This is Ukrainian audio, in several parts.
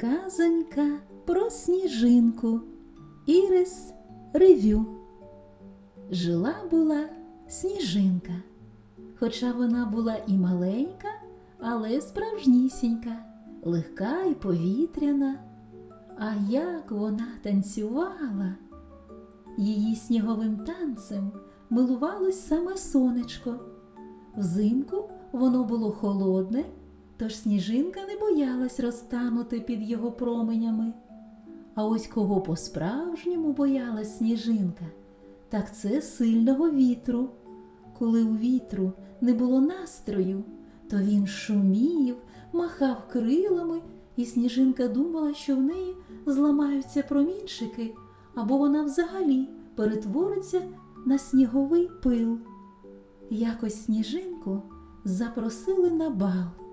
Казонька про сніжинку Ірис Ревю. Жила була сніжинка, хоча вона була і маленька, але справжнісінька, легка і повітряна. А як вона танцювала, її сніговим танцем милувалось саме сонечко. Взимку воно було холодне, тож сніжинка не боялась розтанути під його променями. А ось кого по-справжньому боялась сніжинка, так це сильного вітру. Коли у вітру не було настрою, то він шумів, махав крилами, і сніжинка думала, що в неї зламаються промінчики, або вона взагалі перетвориться на сніговий пил. Якось сніжинку запросили на бал.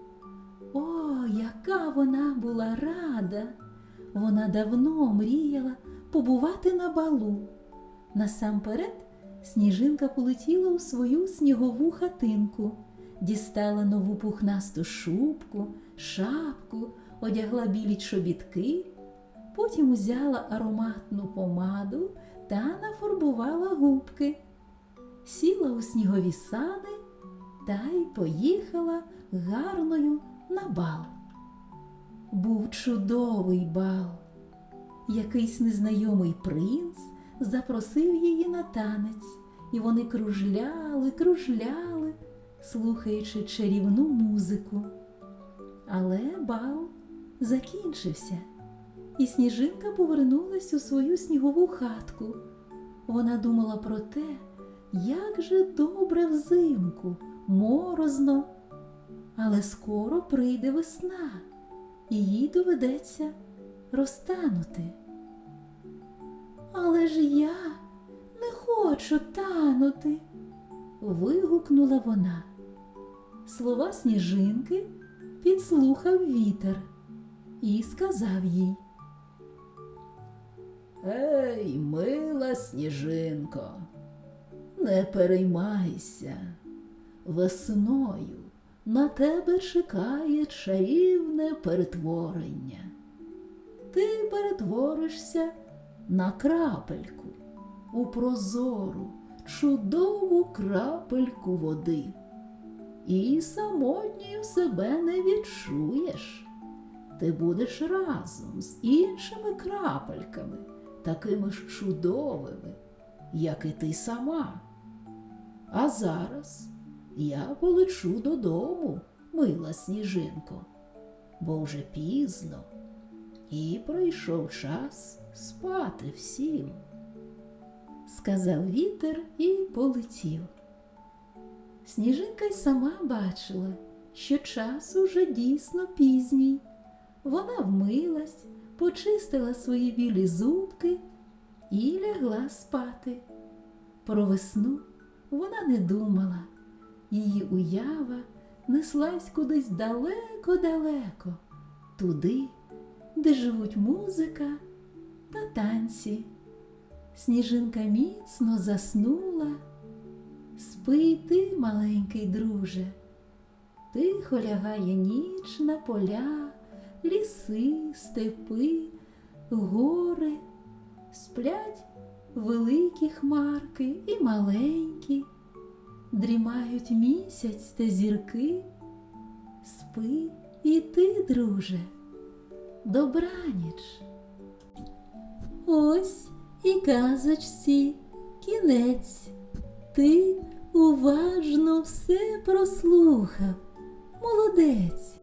О, яка вона була рада! Вона давно мріяла побувати на балу. Насамперед сніжинка полетіла у свою снігову хатинку, дістала нову пухнасту шубку, шапку, одягла білі чобітки, потім узяла ароматну помаду та нафарбувала губки, сіла у снігові сани та й поїхала гарною на бал. Був чудовий бал. Якийсь незнайомий принц запросив її на танець, і вони кружляли, кружляли, слухаючи чарівну музику. Але бал закінчився, і сніжинка повернулась у свою снігову хатку. Вона думала про те, як же добре взимку, морозно, але скоро прийде весна, і їй доведеться розтанути. Але ж я не хочу танути, вигукнула вона. Слова сніжинки підслухав вітер і сказав їй. Ей, мила сніжинко, не переймайся. Весною на тебе чекає чарівне перетворення. Ти перетворишся на крапельку у прозору, чудову крапельку води. І самотньою себе не відчуєш. Ти будеш разом з іншими крапельками, такими ж чудовими, як і ти сама. А зараз я полечу додому, мила сніжинко, бо вже пізно і прийшов час спати всім. Сказав вітер і полетів. Сніжинка й сама бачила, що час уже дійсно пізній. Вона вмилась, почистила свої білі зубки і лягла спати. Про весну вона не думала, її уява неслась кудись далеко-далеко, туди, де живуть музика та танці. Сніжинка міцно заснула. Спи ти, маленький друже, тихо лягає ніч на поля, ліси, степи, гори, сплять великі хмарки і маленькі, дрімають місяць та зірки. Спи і ти, друже, добраніч. Ось і казочці кінець. Ти уважно все прослухав. Молодець.